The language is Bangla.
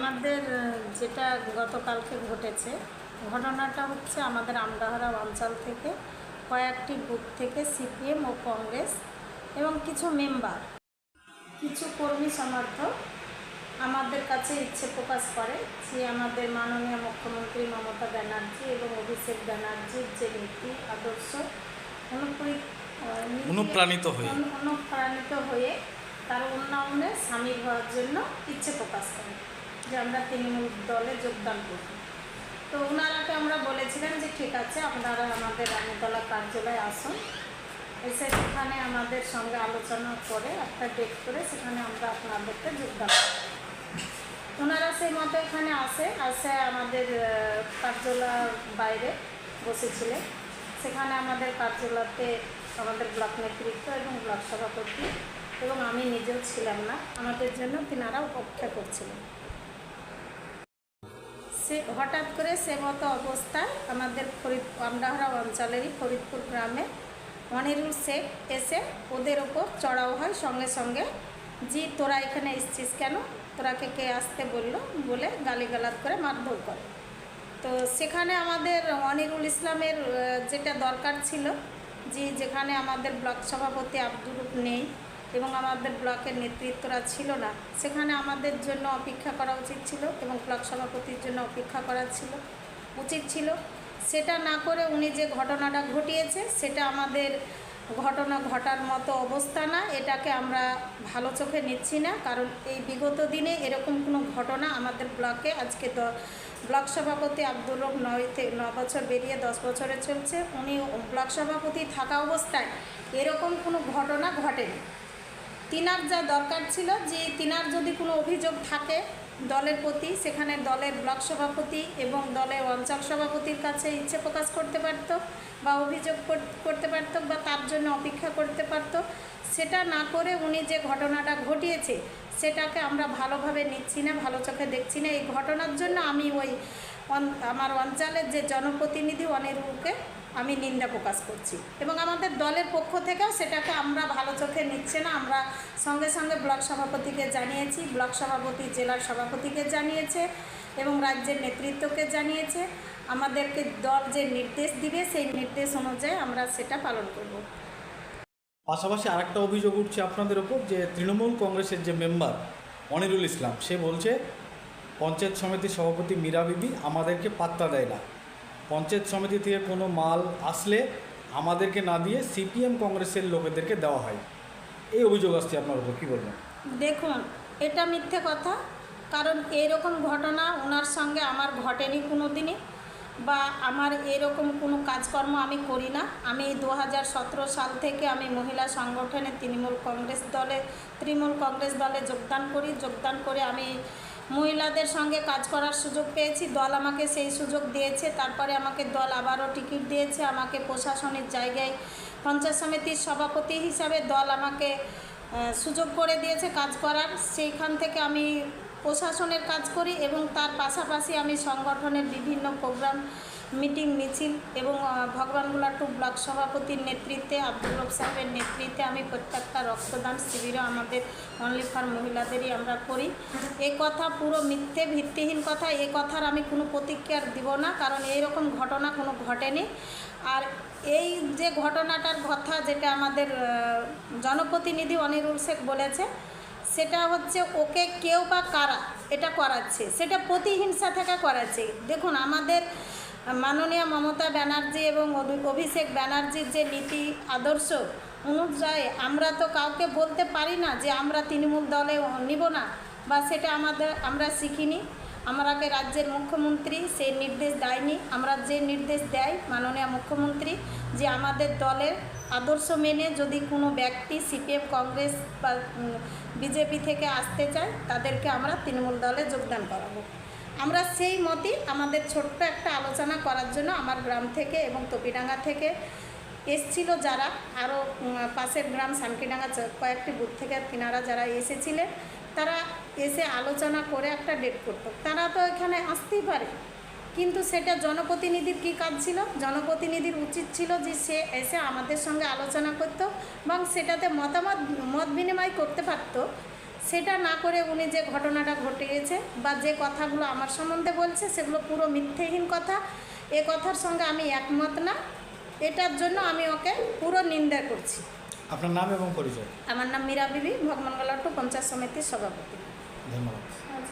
আমাদের যেটা গতকালকে ঘটেছে ঘটনাটা হচ্ছে আমাদের আমডাহারা অঞ্চল থেকে কয়েকটি বুথ থেকে সিপিএম ও কংগ্রেস এবং কিছু মেম্বার কিছু কর্মী সমর্থক আমাদের কাছে ইচ্ছে প্রকাশ করে যে আমাদের মাননীয় মুখ্যমন্ত্রী মমতা ব্যানার্জি এবং অভিষেক ব্যানার্জির যে নীতি আদর্শ অনুপ্রি- অনুপ্রাণিত হয়ে। অনুপ্রাণিত হয়ে তার উন্নয়নে সামিল হওয়ার জন্য ইচ্ছে প্রকাশ করে যে আমরা তৃণমূল দলে যোগদান করব। তো ওনারাকে আমরা বলেছিলাম যে, ঠিক আছে, আপনারা আমাদের রানীতলা কার্যালয়ে আসুন। এসে সেখানে আমাদের সঙ্গে আলোচনা করে একটা ডেট করে সেখানে আমরা আপনাদেরকে যোগদান। ওনারা সেই মতো এখানে আসে আসে আমাদের কার্যালয়ের বাইরে বসেছিলেন। সেখানে আমাদের কার্যালয়তে আমাদের ব্লক নেতৃত্ব এবং ব্লক সভাপতি এবং আমি নিজেও ছিলাম না। আমাদের জন্য তিনারা অপেক্ষা করছিলেন। সে হঠাৎ করে সে মতো অবস্থায় আমাদের ফরিদ আমডাহরা অঞ্চলেরই ফরিদপুর গ্রামে অনিরুল শেখ এসে ওদের ওপর চড়াও হয় সঙ্গে সঙ্গে। জি, তোরা এখানে এসছিস কেন? তোরাকে কে আসতে বলল? বলে গালিগালাজ করে মারধর করে। তো সেখানে আমাদের অনিরুল ইসলামের যেটা দরকার ছিল, যে যেখানে আমাদের ব্লক সভাপতি আব্দুল নেই এবং আমাদের ব্লকের নেতৃত্বরা ছিল না। সেখানে আমাদের জন্য অপেক্ষা করা উচিত ছিল এবং ব্লক সভাপতির জন্য অপেক্ষা করা ছিল, উচিত ছিল। সেটা না করে উনি যে ঘটনাটা ঘটিয়েছে, সেটা আমাদের ঘটনা ঘটার মতো অবস্থা না। এটাকে আমরা ভালো চোখে নিচ্ছি না, কারণ এই বিগত দিনে এরকম কোনো ঘটনা আমাদের ব্লকে আজকে দ, ব্লক সভাপতি আব্দুর রব নয় থেকে ন বছর বেরিয়ে দশ বছরে চলছে। উনি ব্লক সভাপতি থাকা অবস্থায় এরকম কোনো ঘটনা ঘটেনি। তিনার যা দরকার ছিল, যে তিনার যদি কোনো অভিযোগ থাকে দলের প্রতি, সেখানে দলের ব্লক সভাপতি এবং দলের অঞ্চল সভাপতির কাছে ইচ্ছে প্রকাশ করতে পারতো বা অভিযোগ কর- করতে পারত বা তার জন্য অপেক্ষা করতে পারতো, সেটা না করে উনি যে ঘটনাটা ঘটিয়েছে, সেটাকে আমরা ভালোভাবে নিচ্ছি না, ভালো চোখে দেখছি না। এই ঘটনার জন্য আমি ওই আমার অঞ্চলের যে জনপ্রতিনিধি অনিরুকে আমি নিন্দা প্রকাশ করছি। এবং আমাদের দলের পক্ষ থেকেও সেটাকে আমরা ভালো চোখে নিচ্ছে না। আমরা সঙ্গে সঙ্গে ব্লক সভাপতিকে জানিয়েছি, ব্লক সভাপতি জেলার সভাপতিকে জানিয়েছে এবং রাজ্যের নেতৃত্বকে জানিয়েছে। আমাদেরকে দল যে নির্দেশ দিবে, সেই নির্দেশ অনুযায়ী আমরা সেটা পালন করব। পাশাপাশি আরেকটা অভিযোগ উঠছে আপনাদের ওপর যে তৃণমূল কংগ্রেসের যে মেম্বার অনিরুল ইসলাম, সে বলছে, পঞ্চায়েত সমিতির সভাপতি মীরা বিবি আমাদেরকে পাত্তা দেয় না। পঞ্চায়েত সমিতি থেকে কোনো মাল আসলে আমাদেরকে না দিয়ে সিপিএম কংগ্রেসের লোকেদেরকে দেওয়া হয়। এই অভিযোগ আসছে আপনার উপর, কী বলবেন? দেখুন, এটা মিথ্যে কথা। কারণ এরকম ঘটনা ওনার সঙ্গে আমার ঘটেনি কোনো দিনই বা আমার এরকম কোনো কাজকর্ম আমি করি না। আমি দু হাজার সতেরো সাল থেকে আমি মহিলা সংগঠনে তৃণমূল কংগ্রেস দলে, তৃণমূল কংগ্রেস দলে যোগদান করি। যোগদান করে আমি মহিলাদের সঙ্গে কাজ করার সুযোগ পেয়েছি। দল আমাকে সেই সুযোগ দিয়েছে। তারপরে আমাকে দল আবারও টিকিট দিয়েছে। আমাকে প্রশাসনের জায়গায় পঞ্চায়েত সমিতির সভাপতি হিসাবে দল আমাকে সুযোগ করে দিয়েছে কাজ করার। সেইখান থেকে আমি প্রশাসনের কাজ করি এবং তার পাশাপাশি আমি সংগঠনের বিভিন্ন প্রোগ্রাম মিটিং মিছিল এবং আহ, ভগবানগুলা টু ব্লক সভাপতির নেতৃত্বে আব্দুল রব সাহেবের নেতৃত্বে আমি প্রত্যেকটা রক্তদান শিবিরও আমাদের অনলি ফর মহিলাদেরই আমরা করি। এ কথা পুরো মিথ্যে ভিত্তিহীন কথা। এ কথার আমি কোনো প্রতিক্রিয়া দিব না কারণ এই রকম ঘটনা কোনো ঘটেনি। আর এই যে ঘটনাটার কথা যেটা আমাদের জনপ্রতিনিধি অনিরুল শেখ বলেছে সেটা হচ্ছে ওকে কেউ বা কারা এটা করাচ্ছে? সেটা প্রতিহিংসা থেকে করাচ্ছে। দেখুন আমাদের মাননীয় মমতা ব্যানার্জি এবং অভিষেক ব্যানার্জির যে নীতি আদর্শ অনুযায়ী আমরা তো কাউকে বলতে পারি না যে আমরা তৃণমূল দলে নিব না বা সেটা আমাদের, আমরা শিখিনি। আমাকে রাজ্যের মুখ্যমন্ত্রী সেই নির্দেশ দেয়নি। আমরা যে নির্দেশ দেয় মাননীয় মুখ্যমন্ত্রী যে আমাদের দলের আদর্শ মেনে যদি কোনো ব্যক্তি সিপিএম, কংগ্রেস বা বিজেপি থেকে আসতে চায়, তাদেরকে আমরা তৃণমূল দলে যোগদান করাবো। আমরা সেই মতই আমাদের ছোট্ট একটা আলোচনা করার জন্য আমার গ্রাম থেকে এবং তপিডাঙ্গা থেকে এসছিল যারা। আরও পাশের গ্রাম শান্তিডাঙ্গা কয়েকটি বুথ থেকে তিনারা যারা এসেছিলেন, তারা এসে আলোচনা করে একটা ডেট করতো। তারা তো এখানে আসতেই পারে। কিন্তু সেটা জনপ্রতিনিধির কী কাজ ছিল? জনপ্রতিনিধির উচিত ছিল যে সে এসে আমাদের সঙ্গে আলোচনা করতো এবং সেটাতে মতামত, মত বিনিময় করতে পারতো। সেটা না করে উনি যে ঘটনাটা ঘটে গেছে বা যে কথাগুলো আমার সম্বন্ধে বলছে সেগুলো পুরো মিথ্যেহীন কথা। এ কথার সঙ্গে আমি একমত না। এটার জন্য আমি ওকে পুরো নিন্দা করছি। আপনার নাম এবং পরিচয়? আমার নাম মীরা বিবি ভগবানগোলা টু পঞ্চায়েত সমিতির সভাপতি। ধন্যবাদ।